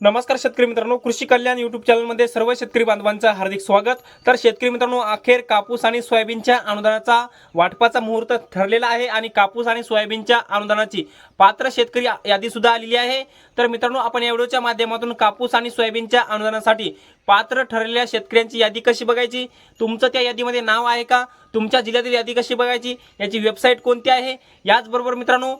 नमस्कार शेतकरी मित्रांनो कृषी कल्याण युट्यूब चॅनलमध्ये सर्व शेतकरी बांधवांचं हार्दिक स्वागत. तर शेतकरी मित्रांनो अखेर कापूस आणि सोयाबीनच्या अनुदानाचा वाटपाचा मुहूर्त ठरलेला आहे आणि कापूस आणि सोयाबीनच्या अनुदानाची पात्र शेतकरी यादी सुद्धा आलेली आहे. तर मित्रांनो आपण या व्हिडिओच्या माध्यमातून कापूस आणि सोयाबीनच्या अनुदानासाठी पात्र ठरलेल्या शेतकऱ्यांची यादी कशी बघायची? तुमचं त्या यादीमध्ये नाव आहे का? तुमच्या जिल्ह्यातील यादी कशी बघायची? याची वेबसाईट कोणती आहे? याचबरोबर मित्रांनो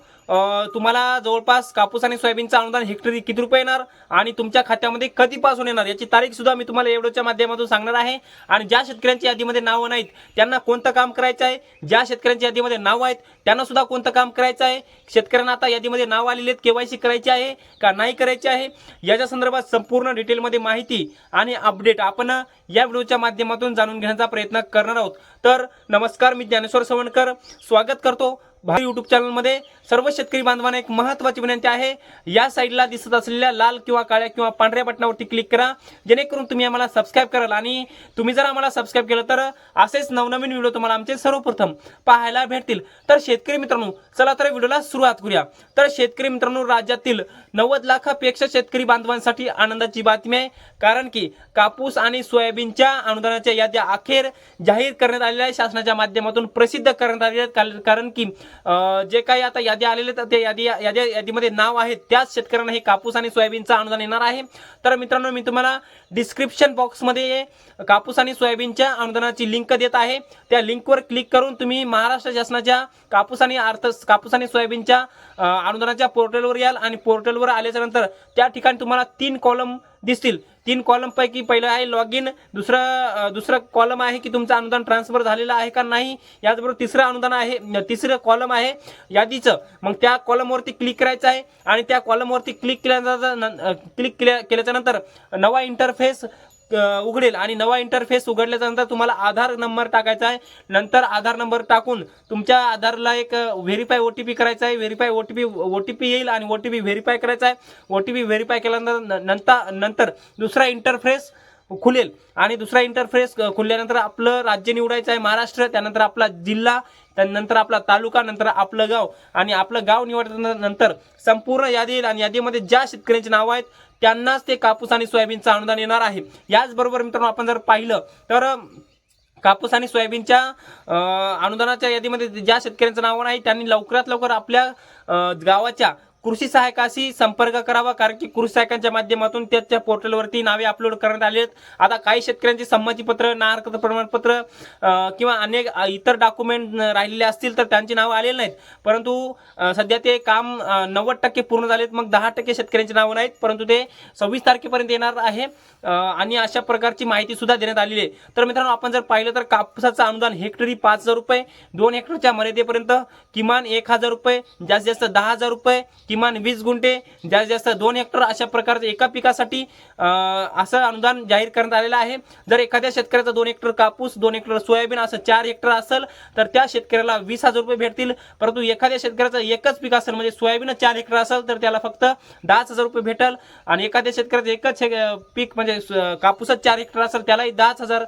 तुम्हाला जवळपास कापूस आणि सोयाबीनचं अनुदान हेक्टरी किती रुपये येणार? आणि तुमच्या खात्यामध्ये कधीपासून येणार? याची तारीख सुद्धा मी तुम्हाला एवढ्याच्या माध्यमातून सांगणार आहे. आणि ज्या शेतकऱ्यांच्या यादीमध्ये नावं नाहीत त्यांना कोणतं काम करायचं आहे? ज्या शेतकऱ्यांच्या यादीमध्ये नाव आहेत त्यांना सुद्धा कोणतं काम करायचं आहे? शेतकऱ्यांना आता यादीमध्ये नाव आलेले आहेत केवायसी करायची आहे का नाही करायची आहे? याच्या संदर्भात संपूर्ण डिटेलमध्ये माहिती आणि अपडेट आपण या व्हिडिओच्या माध्यमातून जाणून घेण्याचा प्रयत्न करणार आहोत. तर नमस्कार मी ज्ञानेश्वर सवणकर. स्वागत करतो. भारत युट्यूब चॅनलमध्ये सर्व शेतकरी बांधवांना एक महत्त्वाची विनंती आहे. या साईडला दिसत असलेल्या लाल किंवा काळ्या किंवा पांढऱ्या बटनावरती क्लिक करा. जेणेकरून तुम्ही आम्हाला सबस्क्राईब कराल. आणि तुम्ही जर आम्हाला सबस्क्राईब केलं तर असेच नवनवीन व्हिडिओ तुम्हाला आमचे सर्वप्रथम पाहायला भेटतील. तर शेतकरी मित्रांनो चला तर व्हिडिओला सुरुवात करूया. तर शेतकरी मित्रांनो राज्यातील नव्वद लाखापेक्षा शेतकरी बांधवांसाठी आनंदाची बातमी आहे. कारण की कापूस आणि सोयाबीनच्या अनुदानाच्या याद्या अखेर जाहीर करण्यात आलेल्या आहे शासनाच्या माध्यमातून प्रसिद्ध करण्यात आलेल्या आहेत. कारण- की जे काही आता यादी आलेले तर त्या यादी यादी यादीमध्ये नाव आहेत त्याच शेतकऱ्यांना हे कापूस आणि सोयाबीनचं अनुदान येणार आहे. तर मित्रांनो मी तुम्हाला डिस्क्रिप्शन बॉक्समध्ये कापूस आणि सोयाबीनच्या अनुदानाची लिंक देत आहे. त्या लिंकवर क्लिक करून तुम्ही महाराष्ट्र शासनाच्या कापूस आणि अर्थ कापूस आणि सोयाबीनच्या अनुदानाच्या पोर्टलवर याल आणि पोर्टलवर आल्याच्यानंतर त्या ठिकाणी तुम्हाला तीन कॉलम दिसतील. तीन कॉलमपैकी पहिलं आहे लॉग इन दुसरं दुसरं कॉलम आहे की तुमचं अनुदान ट्रान्सफर झालेलं आहे का नाही याचबरोबर तिसरं अनुदान आहे तिसरं कॉलम आहे यादीचं. मग त्या कॉलमवरती क्लिक करायचं आहे आणि त्या कॉलमवरती क्लिक केल्यानंतर क्लिक केल्या केल्याच्यानंतर नवा इंटरफेस उघडेल आणि नवा इंटरफेस उघडल्याच्यानंतर तुम्हाला आधार नंबर टाकायचा आहे. नंतर आधार नंबर टाकून तुमच्या आधारला एक व्हेरीफाय ओ टी पी करायचा आहे. Verify O T P O T P येईल आणि ओ टी पी व्हेरीफाय करायचा आहे. ओ टी पी व्हेरीफाय केल्यानंतर न- नंतर नंतर दुसरा इंटरफेस खुलेल. आणि दुसरा इंटरफेस खुलल्यानंतर आपलं राज्य निवडायचं आहे महाराष्ट्र त्यानंतर आपला जिल्हा त्यानंतर आपला तालुका नंतर आपलं गाव. आणि आपलं गाव निवडल्यानंतर संपूर्ण यादी येईल आणि यादीमध्ये ज्या शेतकऱ्यांची नावं आहेत त्यांनाच ते कापूस आणि सोयाबीनचं अनुदान येणार आहे. याचबरोबर मित्रांनो आपण जर पाहिलं तर कापूस आणि सोयाबीनच्या अनुदानाच्या यादीमध्ये ज्या शेतकऱ्यांचं नाव नाही त्यांनी लवकरात लवकर आपल्या गावाच्या कृषी सहायकाशी संपर्क करावा कारण की कृषी सहायकांच्या माध्यमातून त्याच्या पोर्टलवरती नावे अपलोड करण्यात आली आहेत. आता काही शेतकऱ्यांची संमतीपत्र नाहरकत प्रमाणपत्र किंवा अनेक इतर डॉक्युमेंट राहिलेले असतील तर त्यांची नावं आलेली नाहीत. परंतु सध्या ते काम नव्वद टक्के पूर्ण झालेत. मग दहा टक्के शेतकऱ्यांची नावं नाहीत परंतु ते सव्वीस तारखेपर्यंत येणार आहे. आणि अशा प्रकारची माहिती सुद्धा देण्यात आलेली आहे. तर मित्रांनो आपण जर पाहिलं तर कापसाचं अनुदान हेक्टरी पाच हजार रुपये दोन हेक्टरच्या मर्यादेपर्यंत किमान एक हजार रुपये जास्तीत जास्त दहा हजार रुपये किमान वीस गुंठे जास्तीत जास्त दोन हेक्टर अशा प्रकारचे एका पिकासाठी असं अनुदान जाहीर करण्यात आलेलं आहे. जर एखाद्या शेतकऱ्याचा दोन हेक्टर कापूस दोन हेक्टर सोयाबीन असं चार हेक्टर असेल तर त्या शेतकऱ्याला वीस हजार रुपये भेटतील. परंतु एखाद्या शेतकऱ्याचं एकच पीक असेल म्हणजे सोयाबीन चार हेक्टर असेल तर त्याला फक्त दहाच हजार रुपये भेटेल. आणि एखाद्या शेतकऱ्याचं एकच हे- पीक म्हणजे कापूसच चार हेक्टर असेल त्यालाही दहाच हजार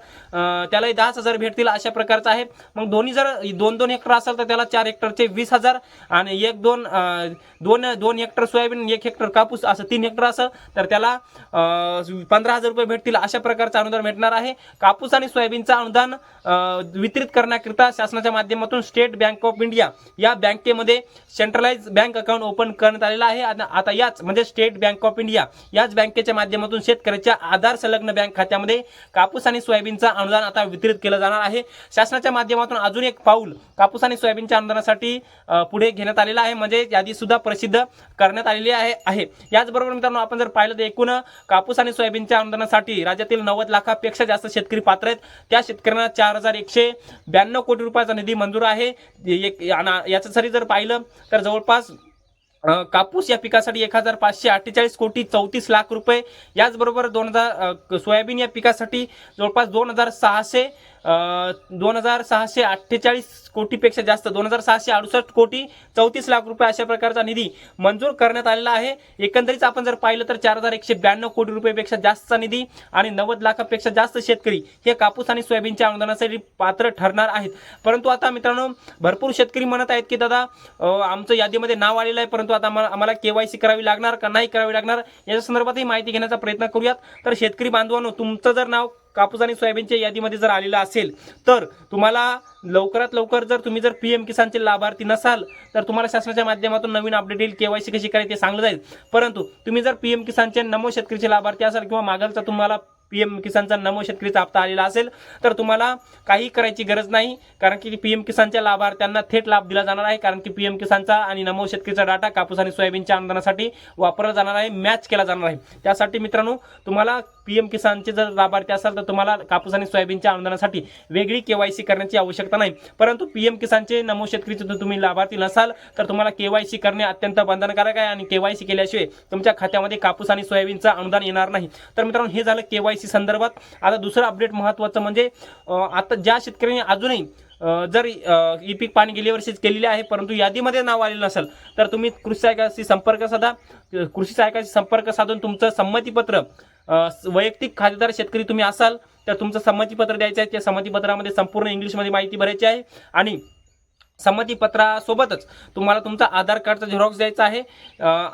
त्यालाही दहाच हजार भेटतील अशा प्रकारचं आहे. मग दोन्ही जर दोन दोन हेक्टर असेल तर त्याला चार हेक्टरचे वीस हजार आणि एक दोन दोन दोन हेक्टर सोयाबीन एक हेक्टर कापूस असं तीन हेक्टर असं तर त्याला पंधरा हजार रुपये भेटतील अशा प्रकारचं अनुदान भेटणार आहे. कापूस आणि सोयाबीनचं अनुदान वितरित करण्याकरिता शासनाच्या माध्यमातून स्टेट बँक ऑफ इंडिया या बँकेमध्ये सेंट्रलाइज बँक अकाउंट ओपन करण्यात आलेलं आहे. आता याच म्हणजे स्टेट बँक ऑफ इंडिया याच बँकेच्या माध्यमातून शेतकऱ्याच्या आधार संलग्न बँक खात्यामध्ये कापूस आणि सोयाबीनचं अनुदान आता वितरित केलं जाणार आहे. शासनाच्या माध्यमातून अजून एक पाऊल कापूस आणि सोयाबीनच्या अनुदानासाठी पुढे घेण्यात आलेलं आहे. म्हणजे यादी सुद्धा प्रसिद्ध करण्यात आलेली आहे आहे. याचबरोबर मित्रांनो आपण जर पाहिलं तर एकूण कापूस आणि सोयाबीनच्या अनुदानासाठी राज्यातील नव्वद लाखापेक्षा जास्त शेतकरी पात्र आहेत. त्या शेतकऱ्यांना चार हजार एकशे ब्याण्णव कोटी रुपयाचा निधी मंजूर आहे. एक आणि याच्यासाठी जर पाहिलं तर जवळपास कापूस या पिकासाठी एक हजार पाचशे अठ्ठेचाळीस कोटी चौतीस लाख रुपये. याचबरोबर दोन हजार सोयाबीन या पिकासाठी जवळपास दोन हजार सहाशे दोन हजार सहाशे अठ्ठेचाळीस कोटीपेक्षा जास्त दोन हजार सहाशे अडुसष्ट कोटी चौतीस लाख रुपये अशा प्रकारचा निधी मंजूर करण्यात आलेला आहे. एकंदरीत आपण जर पाहिलं तर चार हजार एकशे ब्याण्णव कोटी रुपयेपेक्षा जास्तचा निधी आणि नव्वद लाखापेक्षा जास्त शेतकरी हे कापूस आणि सोयाबीनच्या अनुदानासाठी पात्र ठरणार आहेत. परंतु आता मित्रांनो भरपूर शेतकरी म्हणत आहेत की दादा आमचं यादीमध्ये नाव आलेलं आहे परंतु आता आम्हाला- आम्हाला केवायसी करावी लागणार का नाही करावी लागणार? याच्या संदर्भातही माहिती घेण्याचा प्रयत्न करूयात. तर शेतकरी बांधवांनो तुमचं जर नाव कापूस आणि सोयाबीनच्या यादीमध्ये जर आलेलं असेल तर तुम्हाला लवकरात लवकर जर तुम्ही जर पी एम किसानचे लाभार्थी नसाल तर तुम्हाला शासनाच्या माध्यमातून नवीन अपडेट येईल केवायसी कशी करायची ते सांगलं जाईल. परंतु तुम्ही जर पी एम किसानचे नमो शेतकरीचे लाभार्थी असाल किंवा मागलचा तुम्हाला पी एम किसानचा नमो शेतकरीचा हप्ता आलेला असेल तर तुम्हाला काही करायची गरज नाही कारण की पी एम किसानच्या लाभार्थ्यांना थेट लाभ दिला जाणार आहे कारण की पी एम किसानचा आणि नमो शेतकरीचा डाटा कापूस आणि सोयाबीनच्या अनुदानासाठी वापरला जाणार आहे मॅच केला जाणार आहे. त्यासाठी मित्रांनो तुम्हाला पी एम किसानचे जर लाभार्थी असाल तर तुम्हाला कापूस आणि सोयाबीनच्या अनुदानासाठी वेगळी केवायसी करण्याची आवश्यकता नाही. परंतु पी एम किसानचे नमो शेतकरीचे जर तुम्ही लाभार्थी नसाल तर तुम्हाला केवायसी करणे अत्यंत बंधनकारक आहे आणि केवायसी केल्याशिवाय तुमच्या खात्यामध्ये कापूस आणि सोयाबीनचं अनुदान येणार नाही. तर मित्रांनो हे झालं केवायसी संदर्भात. आता दुसरं अपडेट महत्त्वाचं म्हणजे आता ज्या शेतकऱ्यांनी अजूनही जर ई पीक पाणी गेल्या वर्षीच केलेले आहे परंतु यादीमध्ये नाव आलेलं नसेल तर तुम्ही कृषी सहायकाशी संपर्क साधा. कृषी सहायकाशी संपर्क साधून तुमचं संमतीपत्र वैयक्तिक खातेदार शेतकरी तुम्ही असाल तर तुमचं संमतीपत्र द्यायचं आहे. त्या संमतीपत्रामध्ये संपूर्ण इंग्लिशमध्ये माहिती भरायची आहे. आणि संमतीपत्रासोबतच तुम्हाला तुमचा आधार कार्डचा झेरॉक्स द्यायचा आहे.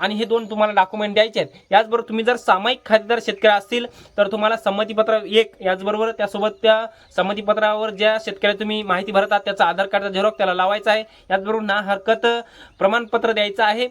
आणि हे दोन तुम्हाला डॉक्युमेंट द्यायचे आहेत. याचबरोबर तुम्ही जर सामायिक खातेदार शेतकरी असतील तर तुम्हाला संमतीपत्र एक याचबरोबर त्यासोबत त्या संमतीपत्रावर ज्या शेतकऱ्या तुम्ही माहिती भरत आहात त्याचा आधार कार्डचा झेरॉक्स त्याला लावायचा आहे. याचबरोबर ना हरकत प्रमाणपत्र द्यायचं आहे.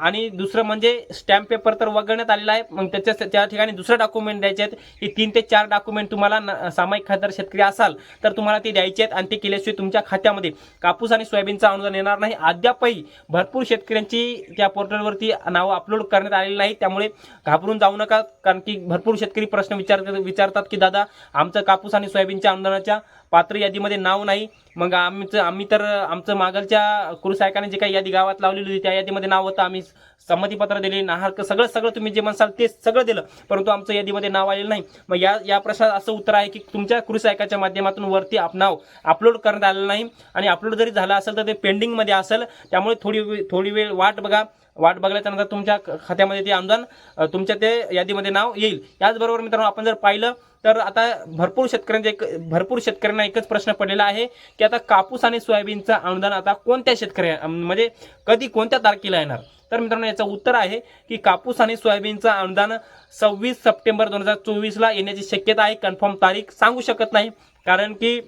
आणि दुसरं म्हणजे स्टॅम्प पेपर तर वगळण्यात आलेला आहे. मग त्याच्या त्या ठिकाणी दुसरं डॉक्युमेंट द्यायचे आहेत. हे तीन ते चार डॉक्युमेंट तुम्हाला न- सामायिक खातेदार शेतकरी असाल तर तुम्हाला ते द्यायचे आहेत. आणि ते केल्याशिवाय तुमच्या खात्यामध्ये कापूस आणि सोयाबीनचं अनुदान येणार नाही. अद्यापही भरपूर शेतकऱ्यांची त्या पोर्टलवरती नावं अपलोड करण्यात आलेली नाही त्यामुळे घाबरून जाऊ नका कारण की भरपूर शेतकरी प्रश्न विचार विचारतात की दादा आमचं कापूस आणि सोयाबीनच्या अनुदानाच्या पात्र यादीमध्ये नाव नाही. मग आमचं आम्ही तर आमचं मागलच्या कृषायकाने जी जे काही यादी गावात लावलेली होती त्या यादीमध्ये नाव होतं. आम्ही संमतीपत्र दिले नाहक सगळं सगळं तुम्ही जे म्हणसाल ते सगळं दिलं. परंतु आमचं यादीमध्ये नाव आलेलं नाही. मग या या प्रश्नात असं उत्तर आहे की तुमच्या कृषायकाच्या माध्यमातून वरती आप नाव अपलोड करण्यात आलेलं नाही. आणि अपलोड जरी झालं असेल तर ते पेंडिंगमध्ये असेल. त्यामुळे थोडी थोडी वेळ वाट बघा. वाट बघल्याच्या नंतर तुमच्या खात्यामध्ये ते अनुदान तुमच्या ते यादीमध्ये नाव येईल. याचबरोबर मित्रांनो आपण जर पाहिलं तर आता भरपूर शेतकऱ्यांचे एक भरपूर शेतकऱ्यांना एकच प्रश्न पडलेला आहे की आता कापूस आणि सोयाबीनचं अनुदान आता कोणत्या शेतकऱ्या म्हणजे कधी कोणत्या तारखेला येणार? तर मित्रांनो याचं उत्तर आहे की कापूस आणि सोयाबीनचं अनुदान सव्वीस सप्टेंबर दोन हजार चोवीसला येण्याची शक्यता आहे. कन्फर्म तारीख सांगू शकत नाही. कारण की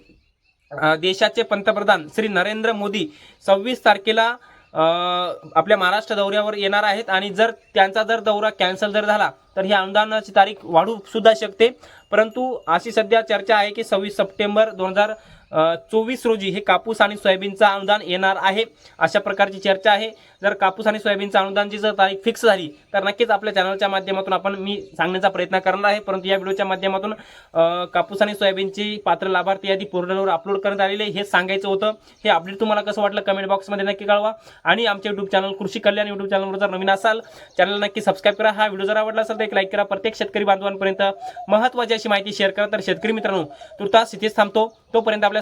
देशाचे पंतप्रधान श्री नरेंद्र मोदी सव्वीस तारखेला आपल्या महाराष्ट्र दौऱ्यावर येणार आहेत. आणि जर त्यांचा जर दौरा कॅन्सल जर झाला तर ही अनुदानाची तारीख वाढू सुद्धा शकते. परंतु अशी सध्या चर्चा आहे की सव्वीस सप्टेंबर दोन हजार चोवीस रोजी हे कापूस आणि सोयाबीनचं अनुदान येणार आहे अशा प्रकारची चर्चा आहे. जर कापूस आणि सोयाबीनचं अनुदानची जर तारीख फिक्स झाली तर नक्कीच आपल्या चॅनलच्या माध्यमातून आपण मी सांगण्याचा प्रयत्न करणार आहे. परंतु या व्हिडिओच्या माध्यमातून कापूस आणि सोयाबीनची पात्र लाभार्थी यादी पोर्टलवर अपलोड करण्यात आलेली आहे हे सांगायचं होतं. हे अपडेट तुम्हाला कसं वाटलं कमेंट बॉक्समध्ये नक्की कळवा. आणि आमचे युट्यूब चॅनल कृषी कल्याण युट्यूब चॅनलवर जर नवीन असाल चॅनल नक्की सबस्क्राईब करा. हा व्हिडिओ जर आवडला असेल तर एक लाईक करा. प्रत्येक शेतकरी बांधवांपर्यंत महत्त्वाची अशी माहिती शेअर करा. तर शेतकरी मित्रांनो तुर्तास इथेच थांबतो. तोपर्यंत आपल्या